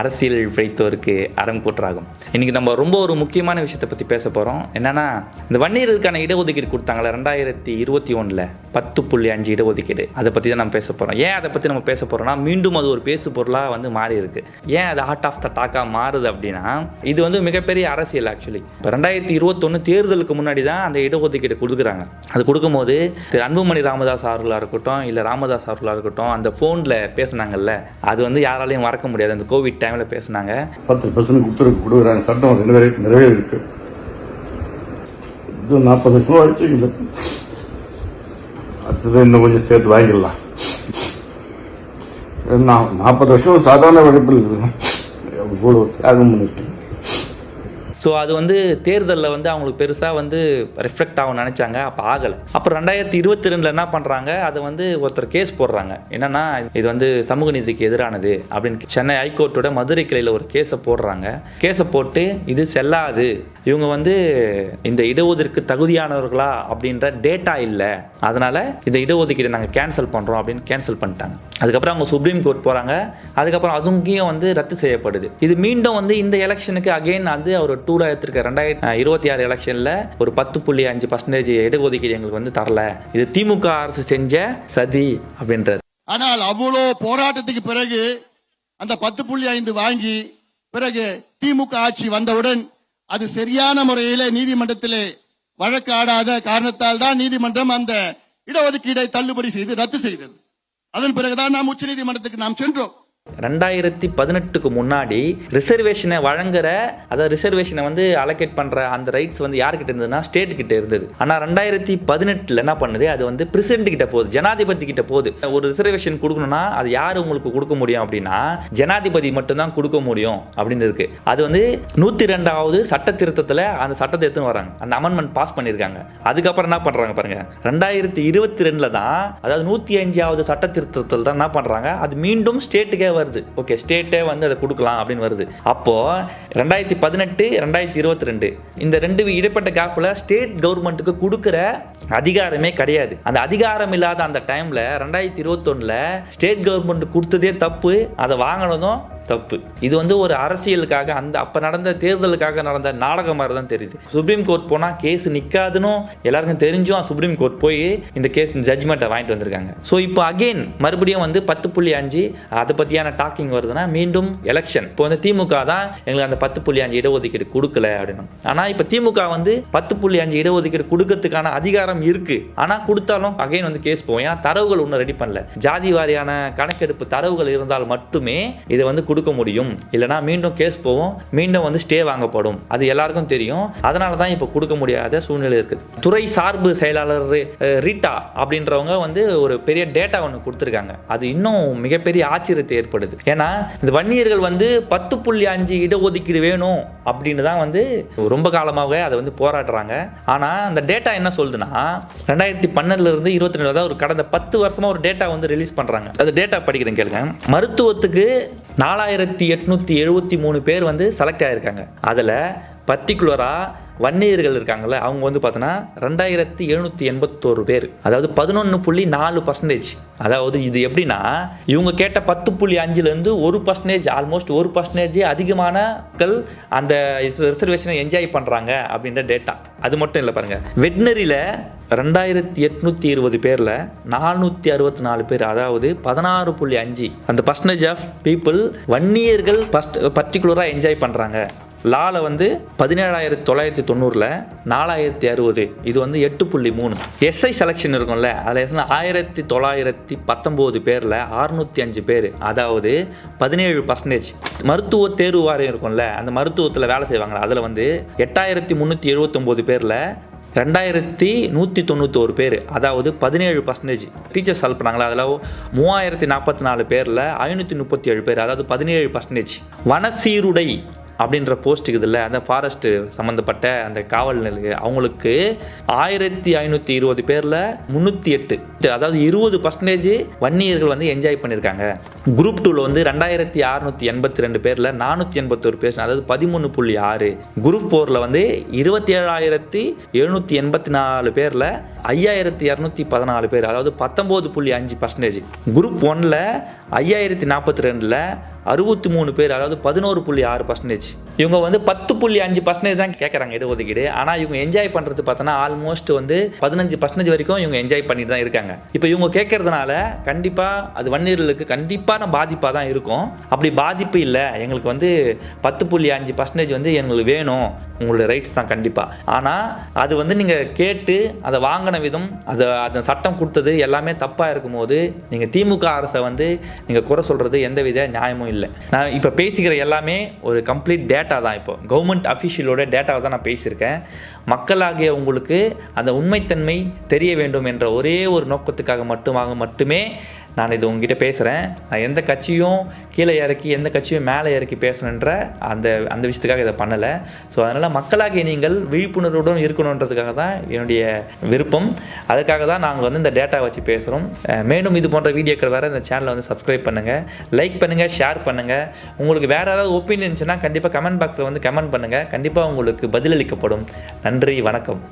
அரசியல் பிழைத்தோருக்கு அறம் கூற்றாகும். இன்றைக்கி நம்ம ரொம்ப ஒரு முக்கியமான விஷயத்தை பற்றி பேச போகிறோம் என்னன்னா இந்த வன்னியர்களுக்கான இடஒதுக்கீடு கொடுத்தாங்களே ரெண்டாயிரத்தி இருபத்தி ஒன்றில் பத்து புள்ளி அஞ்சு இடஒதுக்கீடு. அதை பற்றி தான் நம்ம பேச போகிறோம் ஏன் அதை பற்றி நம்ம பேச போகிறோம்னா மீண்டும் அது ஒரு பேசு பொருளாக வந்து மாறி இருக்கு. ஏன் அது ஹார்ட் ஆஃப் த டாக்காக மாறுது அப்படின்னா இது வந்து மிகப்பெரிய அரசியல் ஆக்சுவலி இப்போ ரெண்டாயிரத்தி இருபத்தொன்று தேர்தலுக்கு முன்னாடி தான் அந்த இடஒதுக்கீடு கொடுக்குறாங்க. அது கொடுக்கும்போது திரு அன்புமணி ராமதாஸ் அவர்களாக இருக்கட்டும் இல்லை ராமதாஸ் அவர்களாக இருக்கட்டும் அந்த ஃபோனில் பேசினாங்கல்ல அது வந்து யாராலையும் மறக்க முடியாது. அந்த கோவிட் டைமில் பேசுனாங்க. பத்து பர்சன்ட் உத்தரவு கொடுக்குறாங்க. சட்டம் நிறைவே நிறைவே இருக்கு இது நாற்பது கிலோ அடிச்சு அடுத்தது இன்னும் கொஞ்சம் சேர்த்து வாங்கிடலாம். நாற்பது வருஷம் சாதாரண உழைப்பில் இவ்வளோ தியாகம் பண்ணிட்டு. ஸோ அது வந்து தேர்தலில் வந்து அவங்களுக்கு பெருசாக வந்து ரிஃப்ளெக்ட் ஆகும் நினச்சாங்க. அப்போ ஆகலை. அப்புறம் ரெண்டாயிரத்தி இருபத்தி ரெண்டில் என்ன பண்ணுறாங்க அதை வந்து ஒருத்தர் கேஸ் போடுறாங்க. என்னன்னா இது வந்து சமூக நீதிக்கு எதிரானது அப்படின்னு சென்னை ஹைகோர்ட்டோட மதுரை கிளையில் ஒரு கேஸை போடுறாங்க. கேஸை போட்டு இது செல்லாது. இவங்க வந்து இந்த இடஒதுக்கு தகுதியானவர்களா அப்படின்ற டேட்டா இல்லை. அதனால் இந்த இடஒதுக்கீடு நாங்கள் கேன்சல் பண்ணுறோம் அப்படின்னு கேன்சல் பண்ணிட்டாங்க. அதுக்கப்புறம் அவங்க சுப்ரீம் கோர்ட் போகிறாங்க அதுக்கப்புறம் அதுங்கேயும் வந்து ரத்து செய்யப்படுது. இது மீண்டும் வந்து இந்த எலெக்ஷனுக்கு அகைன் வந்து அவர் டூலாக எடுத்திருக்க ரெண்டாயிரத்தி இருபத்தி ஆறு எலெக்ஷனில் ஒரு பத்து புள்ளி அஞ்சு பர்சன்டேஜ் இடஒதுக்கீடு எங்களுக்கு வந்து தரல. இது திமுக அரசு செஞ்ச சதி அப்படின்றது ஆனால் அவ்வளோ போராட்டத்துக்கு பிறகு அந்த பத்து புள்ளி ஐந்து வாங்கி பிறகு திமுக ஆட்சி வந்தவுடன் அது சரியான முறையில் நீதிமன்றத்திலே வழக்காடாத காரணத்தால் தான் நீதிமன்றம் அந்த இடஒதுக்கீடை தள்ளுபடி செய்து ரத்து செய்தது. அதன் பிறகுதான் நாம் உச்ச நீதிமன்றத்துக்கு நாம் சென்றோம். ரெண்டாயிரத்தி பதினெட்டுக்கு முன்னாடி ரிசர்வேஷனை வழங்குற அதாவது ரிசர்வேஷனை வந்து அலோகேட் பண்ணுற அந்த ரைட்ஸ் வந்து யார்கிட்ட இருந்ததுன்னா ஸ்டேட் கிட்ட இருந்தது. ஆனால் ரெண்டாயிரத்தி பதினெட்டில் என்ன பண்ணுது? அது வந்து பிரசிடென்ட் கிட்ட போகுது ஜனாதிபதி கிட்ட போகுது. ஒரு ரிசர்வேஷன் கொடுக்கணும்னா அது யார் உங்களுக்கு கொடுக்க முடியும் அப்படின்னா ஜனாதிபதி மட்டும்தான் கொடுக்க முடியும் அப்படின்னு இருக்கு. அது வந்து நூற்றி ரெண்டாவது சட்ட திருத்தத்தில் அந்த சட்டத்தை எடுத்துன்னு வராங்க. அந்த அமெண்ட்மெண்ட் பாஸ் பண்ணியிருக்காங்க. அதுக்கப்புறம் என்ன பண்ணுறாங்க பாருங்க. ரெண்டாயிரத்தி இருபத்தி ரெண்டில் தான் அதாவது நூற்றி அஞ்சாவது சட்ட திருத்தத்தில் தான் என்ன பண்ணுறாங்க அது மீண்டும் ஸ்டேட்டுக்கே வருது. ஓகே ஸ்டேட்டே வந்து அதை கொடுக்கலாம் அப்படின்னு வருது. அப்போது ரெண்டாயிரத்தி பதினெட்டு ரெண்டாயிரத்தி இருபத்தி ரெண்டு இந்த ரெண்டு இடைப்பட்ட கேப்பில் ஸ்டேட் கவர்மெண்ட்டுக்கு கொடுக்குற அதிகாரமே கிடையாது. அந்த அதிகாரம் இல்லாத அந்த டைமில் ரெண்டாயிரத்தி இருபத்தொன்னில் ஸ்டேட் கவர்மெண்ட் கொடுத்ததே தப்பு. அதை வாங்கினதும் தப்பு. இது வந்து ஒரு அரசியலுக்காக அந்த அப்போ நடந்த தேர்தலுக்காக நடந்த நாடகம் மாதிரி தான் தெரியுது. சுப்ரீம் கோர்ட் போனால் கேஸ் நிற்காதுன்னு எல்லாருக்கும் தெரிஞ்சும் சுப்ரீம் கோர்ட் போய் இந்த கேஸ் இந்த ஜட்ஜ்மெண்ட்டை வாங்கிட்டு வந்திருக்காங்க. ஸோ இப்போ அகெயின் மறுபடியும் வந்து பத்து புள்ளி அஞ்சு அதை பற்றியான டாக்கிங் வருதுன்னா மீண்டும் எலெக்ஷன் இப்போ வந்து திமுக தான் எங்களுக்கு அந்த பத்து புள்ளி அஞ்சு இடஒதுக்கீடு கொடுக்கல அப்படின்னு ஆனால் இப்போ திமுக வந்து பத்து புள்ளி அஞ்சு இடஒதுக்கீடு கொடுக்கறதுக்கான அதிகாரம் இருக்கு. ஆனால் கொடுத்தாலும் அகைன் வந்து கேஸ் போவோம் ஏன்னா தரவுகள் ஒன்றும் ரெடி பண்ணல. ஜாதி வாரியான கணக்கெடுப்பு தரவுகள் இருந்தால் மட்டுமே இதை வந்து கொடுக்க முடியும். இல்லைனா மீண்டும் கேஸ் போகும். மீண்டும் வந்து ஸ்டே வாங்கப்படும். அது எல்லாருக்கும் தெரியும். அதனால தான் இப்போ கொடுக்க முடியாத சூழ்நிலை இருக்குது. துறை சார்பு செயலாளர் ரீட்டா அப்படின்றவங்க வந்து ஒரு பெரிய டேட்டா ஒன்று கொடுத்துருக்காங்க. அது இன்னும் மிகப்பெரிய ஆச்சரியத்தை ஏற்படுது. ஏன்னா இந்த வன்னியர்கள் வந்து பத்து புள்ளி அஞ்சு இடஒதுக்கீடு வேணும் அப்படின்னு தான் வந்து ரொம்ப காலமாகவே அதை வந்து போராடுறாங்க. ஆனால் அந்த டேட்டா என்ன சொல்லுதுன்னா ரெண்டாயிரத்தி பன்னெண்டுலேருந்து இருபத்தி ரெண்டு அதாவது ஒரு கடந்த பத்து வருஷமாக ஒரு டேட்டா வந்து ரிலீஸ் பண்ணுறாங்க அந்த டேட்டா படிக்கிறேன் கேளுங்க. மருத்துவத்துக்கு நாலாயிரத்தி எட்நூற்றி எழுபத்தி மூணு பேர் வந்து செலக்ட் ஆகியிருக்காங்க அதில் பர்டிகுலராக வன்னியர்கள் இருக்காங்கள்ல அவங்க வந்து பார்த்தோன்னா ரெண்டாயிரத்தி எழுநூற்றி எண்பத்தோரு பேர். அதாவது பதினொன்று புள்ளி நாலு பர்சன்டேஜ் அதாவது இது எப்படின்னா இவங்க கேட்ட பத்து புள்ளி அஞ்சுலேருந்து ஒரு பர்சன்டேஜ் ஆல்மோஸ்ட் ஒரு பர்சன்டேஜ் அதிகமான மக்கள் அந்த ரிசர்வேஷனை என்ஜாய் பண்ணுறாங்க அப்படின்ற டேட்டா அது மட்டும் இல்லை பாருங்கள் வெட்னரியில் ரெண்டாயிரத்தி எட்நூற்றி இருபது பேரில் நானூற்றி அறுபத்தி நாலு பேர் அதாவது பதினாறு புள்ளி அஞ்சு. அந்த பர்சன்டேஜ் ஆஃப் பீப்புள் வன்னியர்கள் ஃபஸ்ட் பர்டிகுலராக என்ஜாய் பண்ணுறாங்க லால வந்து பதினேழாயிரத்தி தொள்ளாயிரத்தி தொண்ணூறில் நாலாயிரத்தி அறுபது. இது வந்து எட்டு புள்ளி மூணு. எஸ்ஐ செலெக்ஷன் இருக்கும்ல அதில் ஆயிரத்தி தொள்ளாயிரத்தி பத்தொம்போது பேரில் அறுநூத்தி அஞ்சு பேர். அதாவது பதினேழு பர்சன்டேஜ் மருத்துவ தேர்வு வாரியம் இருக்கும்ல அந்த மருத்துவத்தில் வேலை செய்வாங்களா? அதில் வந்து எட்டாயிரத்தி முந்நூற்றி எழுபத்தொம்போது பேரில் ரெண்டாயிரத்தி நூற்றி தொண்ணூற்றோரு பேர். அதாவது பதினேழு பர்சன்டேஜ் டீச்சர்ஸ் செலக்ட் பண்ணாங்களா? அதில் மூவாயிரத்தி நாற்பத்தி நாலு பேரில் ஐநூற்றி முப்பத்தி ஏழு பேர். அதாவது பதினேழு பர்சன்டேஜ் வன சீருடை அப்படின்ற போஸ்ட் இருக்குதுல்ல அந்த ஃபாரஸ்ட்டு சம்மந்தப்பட்ட அந்த காவல் நிலைய அவங்களுக்கு ஆயிரத்தி ஐநூற்றி இருபது பேரில் முந்நூற்றி எட்டு அதாவது இருபது பர்சன்டேஜ் வன்னியர்கள் வந்து என்ஜாய் பண்ணியிருக்காங்க. குரூப் டூவில் வந்து ரெண்டாயிரத்தி அறுநூற்றி எண்பத்தி ரெண்டு பேரில் நானூற்றி எண்பத்தொரு பேர் அதாவது பதிமூணு புள்ளி ஆறு. குரூப் ஃபோரில் வந்து இருபத்தி ஏழாயிரத்தி எழுநூற்றி எண்பத்தி நாலு பேரில் ஐயாயிரத்தி இரநூத்தி பதினாலு பேர். அதாவது பத்தொம்போது புள்ளி அஞ்சு பர்சன்டேஜ் குரூப் ஒனில் ஐயாயிரத்தி நாற்பத்தி ரெண்டில் அறுபத்தி மூணு பேர் அதாவது பதினோரு புள்ளி ஆறு பர்சன்டேஜ் இவங்க வந்து பத்து புள்ளி அஞ்சு பர்சன்டேஜ் தான் கேட்குறாங்க இடஒதுக்கீடு. ஆனால் இவங்க என்ஜாய் பண்ணுறது பார்த்தோன்னா ஆல்மோஸ்ட் வந்து பதினஞ்சு பர்சன்டேஜ் வரைக்கும் இவங்க என்ஜாய் பண்ணிட்டு தான் இருக்காங்க. இப்போ இவங்க கேட்கறதுனால கண்டிப்பாக அது வன்னியர்களுக்கு கண்டிப்பான பாதிப்பாக தான் இருக்கும். அப்படி பாதிப்பு இல்லை. எங்களுக்கு வந்து பத்து புள்ளி அஞ்சு பர்சன்டேஜ் வந்து எங்களுக்கு வேணும். உங்களுடைய ரைட்ஸ் தான் கண்டிப்பாக ஆனால் அது வந்து நீங்கள் கேட்டு அதை வாங்கின விதம் அதை அந்த சட்டம் கொடுத்தது எல்லாமே தப்பாக இருக்கும்போது நீங்கள் திமுக அரசை வந்து நீங்கள் குறை சொல்கிறது எந்த வித நியாயமும் இல்லை. நான் இப்போ பேசிக்கிற எல்லாமே ஒரு கம்ப்ளீட் டேட்டா தான் இப்போ. கவர்மெண்ட் அஃபிஷியலோட டேட்டாவை தான் நான் பேசியிருக்கேன். மக்களாகிய உங்களுக்கு அந்த உண்மைத்தன்மை தெரிய வேண்டும் என்ற ஒரே ஒரு நோக்கத்துக்காக மட்டுமாக மட்டுமே நான் இது உங்ககிட்ட பேசுகிறேன் நான் எந்த கட்சியும் கீழே இறக்கி எந்த கட்சியும் மேலே இறக்கி பேசணுன்ற அந்த அந்த விஷயத்துக்காக இதை பண்ணலை. ஸோ அதனால் மக்களாகிய நீங்கள் விழிப்புணர்வுடன் இருக்கணுன்றதுக்காக தான் என்னுடைய விருப்பம். அதுக்காக தான் நாங்கள் வந்து இந்த டேட்டா வச்சு பேசுகிறோம் மேலும் இது போன்ற வீடியோக்கள் வேறு இந்த சேனலை வந்து சப்ஸ்கிரைப் பண்ணுங்கள் லைக் பண்ணுங்கள் ஷேர் பண்ணுங்கள் உங்களுக்கு வேறு ஏதாவது ஒப்பீனியன் இருந்துச்சுன்னா கண்டிப்பாக கமெண்ட் பாக்ஸில் வந்து கமெண்ட் பண்ணுங்கள் கண்டிப்பாக உங்களுக்கு பதிலளிக்கப்படும். நன்றி வணக்கம்.